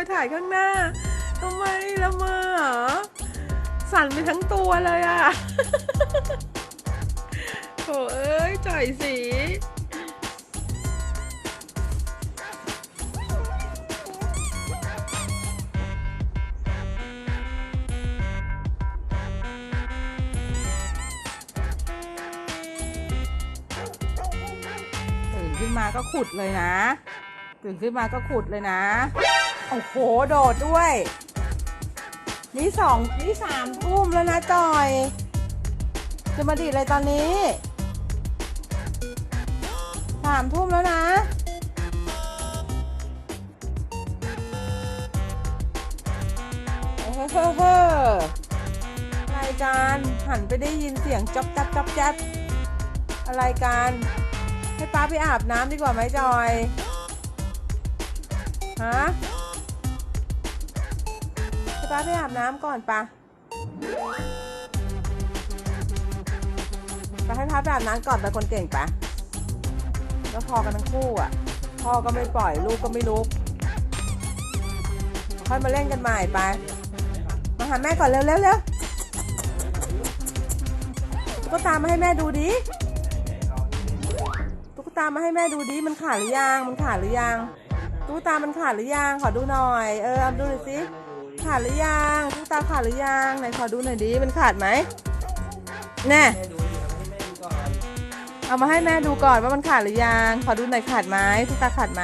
ไปถ่ายข้างหน้าทำไมละเมอสั่นไปทั้งตัวเลยอะโถเอ้ยจ่อยสีตื่นขึ้นมาก็ขุดเลยนะ ตื่นขึ้นมาก็ขุดเลยนะ โอ้โห โดดด้วย นี่สองนี่สามทุ่มแล้วนะจอย จะมาดีดอะไรตอนนี้สามทุ่มแล้วนะ เฮ้อเฮ้อเฮ้อรายการหันไปได้ยินเสียงจ๊อบจับจ๊อบจับอะไรกันให้ป้าไปอาบน้ำดีกว่าไหมจอย ฮะ ป้าไปอาบน้ำก่อนปะไปให้ป้าไปอาบน้ำก่อนเป็นคนเก่งปะแล้วพอกันทั้งคู่อะ พ่อก็ไม่ปล่อยลูกก็ไม่ลุกค่อยมาเล่นกันใหม่ไปมาหาแม่ก่อนเร็วเร็วเร็วตุ๊กตามาให้แม่ดูดิตุ๊กตามาให้แม่ดูดิมันขาดหรือยังมันขาดหรือยังตุ๊กตามันขาดหรือยังขอดูหน่อย เออดูหน่อยสิ ขาดหรือยังตุ๊กตาขาดหรือยังไหนขอดูหน่อยดิมันขาดไหมแน่เอามาให้แม่ดูก่อนว่ามันขาดหรือยังขอดูหน่อยขาดไหมตุ๊กตาขาดไหม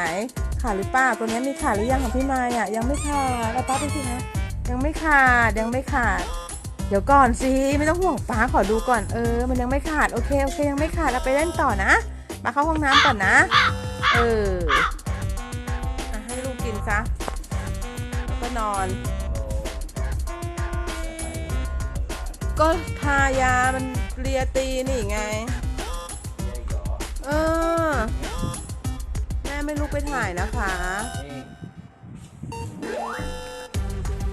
ขาดหรือเปล่าตัวนี้มีขาดหรือยังของพี่มายอะยังไม่ขาดแล้วป้าดูสินะยังไม่ขาดยังไม่ขาด เดี๋ยวก่อนสิไม่ต้องห่วงป้าขอดูก่อนเออ มันยังไม่ขาดโอเคโอเคยังไม่ขาดเราไปเล่นต่อนะมาเข้าห้องน้ำก่อนนะ เออให้ลูกกินซะแล้วก็นอน ก็ทายามันเลียตีนี่ไง เออ แม่ไม่ลุกไปถ่ายนะคะ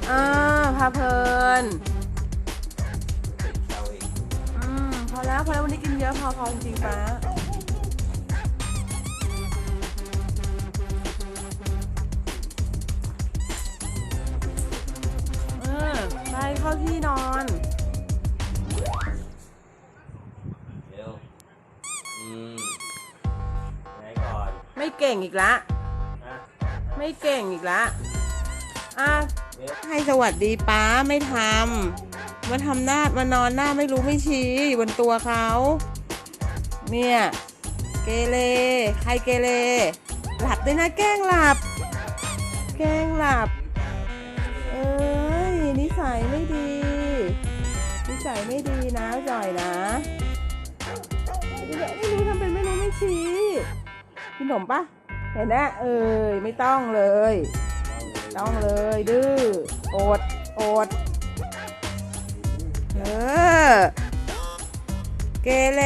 อ่าพาเพลิน อืม พอแล้ว พอแล้ววันนี้กินเยอะพอพอจริงๆป้าเออไปเข้าที่นอน ไม่เก่งอีกละ ไม่เก่งอีกละอะให้สวัสดีป้าไม่ทำมาทำหน้ามานอนหน้าไม่รู้ไม่ชี้อยู่บนตัวเขาเนี่ยเกเรใครเกเรหลับด้วยนะแกล้งหลับ แกล้งหลับ เอ้ยนิสัยไม่ดี นิสัยไม่ดีนะจ่อยนะไม่รู้ท กินขนมปะเห็นนะเอ้ยไม่ต้องเลยต้องเลยดื้ออดอดเออเกเร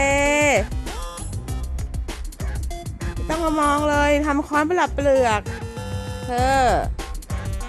ไม่ต้องมามองเลยทำค้อนประหลับเปลือกเธอ